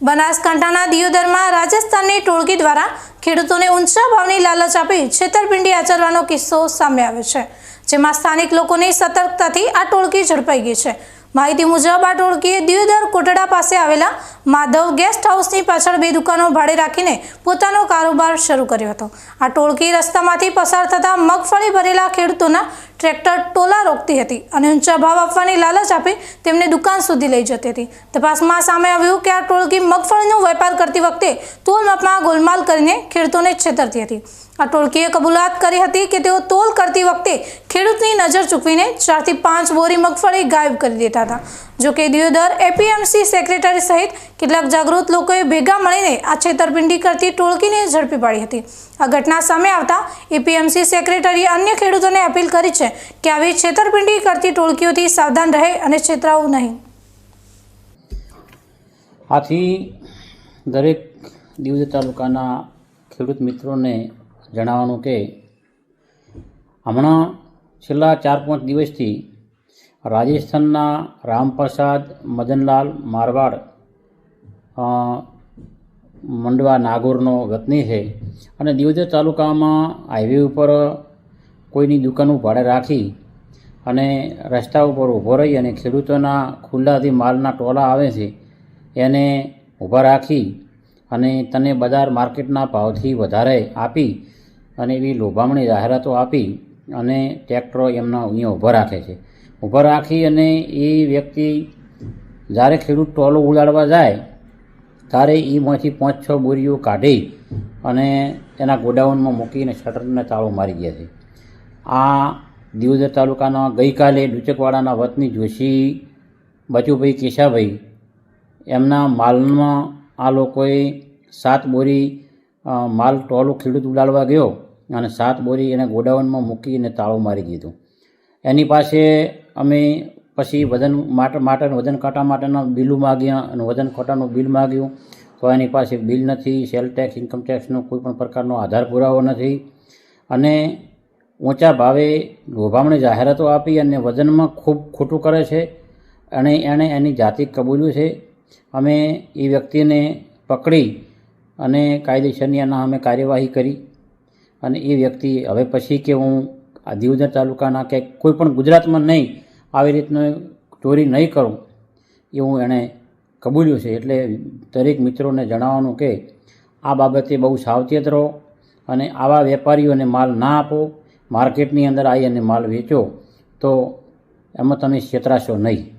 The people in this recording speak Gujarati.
બનાસકાંઠાના દિયોદરમાં રાજસ્થાનની ટોળકી દ્વારા ખેડૂતોને ઊંચા ભાવની લાલચ આપી છેતરપિંડી આચરવાનો કિસ્સો સામે આવ્યો છે, જેમાં સ્થાનિક લોકોની સતર્કતાથી આ ટોળકી ઝડપાઈ ગઈ છે. માહિતી મુજબ, આ ટોળકીએ દિયોદર કોટડા પાસે આવેલા માધવ ગેસ્ટ હાઉસની પાછળ બે દુકાનો ભાડે રાખીને પોતાનો કારોબાર શરૂ કર્યો હતો. આ ટોળકી રસ્તામાંથી પસાર થતા મગફળી ભરેલા ખેડૂતોના ટ્રેક્ટર ટોલા રોકતી હતી અને ઊંચા ભાવ આપવાની લાલચ આપી તેમને દુકાન સુધી લઈ જતી હતી. તપાસમાં સામે આવ્યું કે આ ટોળકી મગફળીનો વેપાર કરતી વખતે તોલ માપમાં ગોલમાલ કરીને ખેડૂતોને છેતરતી હતી. આ ટોળકીએ કબૂલાત કરી હતી કે તેઓ તોલ કરતી વખતે ખેડૂતની નજર ચૂકવીને ચારથી પાંચ બોરી મગફળી ગાયબ કરી દેતા હતા. જોકે દિયોદર એપીએમસી સેક્રેટરી સહિત કેટલાક જાગૃત લોકોએ ભેગા મળીને આ છેતરપિંડી કરતી ટોળકીને ઝડપી પાડી હતી. આ ઘટના સામે આવતા એપીએમસી સેક્રેટરીએ અન્ય ખેડૂતોને અપીલ કરી છે કે આવી છેતરપિંડી કરતી ટોળકીઓથી સાવધાન રહે અને છેતરાવું નહીં. આથી દરેક દિવસ તાલુકાના ખેડૂત મિત્રોને જણાવવાનું કે હમણાં છેલ્લા ચાર પાંચ દિવસથી રાજસ્થાનના રામપ્રસાદ, મદનલાલ મારવાડ મંડવા નાગોરનો વતની છે અને દિવદર તાલુકામાં હાઈવે ઉપર કોઈની દુકાનો ભાડે રાખી અને રસ્તા ઉપર ઊભો રહી અને ખેડૂતોના ખુલ્લાથી માલના ટોલા આવે છે એને ઊભા રાખી અને તને બજાર માર્કેટના ભાવથી વધારે આપી અને એવી લોભામણી જાહેરાતો આપી અને ટ્રેક્ટરો એમના અહીંયા ઊભા રાખે છે. ઊભા રાખી અને એ વ્યક્તિ જ્યારે ખેડૂત ટોલો ઉડાડવા જાય, ત્યારે એમાંથી પાંચ છ બોરીઓ કાઢી અને એના ગોડાઉનમાં મૂકીને શટરને તાળો મારી ગયા છે. આ દિવદર તાલુકાના ગઈકાલે ડુચકવાડાના વતની જોશી બચુભાઈ કેશાભાઈ, એમના માલમાં આ લોકોએ સાત બોરી માલ ટોલો ખેડૂત ઉડાડવા ગયો. અને સાત બોરી એને ગોડાઉનમાં મૂકીને તાળું મારી દીધું. એની પાસે અમે પછી વજન માટે માટે વજન કાંટા માટેના બિલો માગ્યા અને વજન કાંટાનું બિલ માગ્યું. તો એની પાસે બિલ નથી, સેલ ટેક્સ, ઇન્કમ ટેક્સનો કોઈ પણ પ્રકારનો આધાર પુરાવો નથી. અને ઊંચા ભાવે લોભામણી જાહેરાતો આપી અને વજનમાં ખૂબ ખોટું કરે છે. અને એણે એની જાતિ કબૂલ્યું છે. અમે એ વ્યક્તિને પકડી અને કાયદેસરની એના અમે કાર્યવાહી કરી. અને એ વ્યક્તિ હવે પછી કે હું આ દિવદર તાલુકાના કે કોઈ પણ ગુજરાતમાં નહીં આવી રીતનું ચોરી નહીં કરું એવું એણે કબૂલ્યું છે. એટલે દરેક મિત્રોને જણાવવાનું કે આ બાબતે બહુ સાવચેત રહો અને આવા વેપારીઓને માલ ના આપો, માર્કેટની અંદર આવી અને માલ વેચો, તો એમાં તમે છેતરાશો નહીં.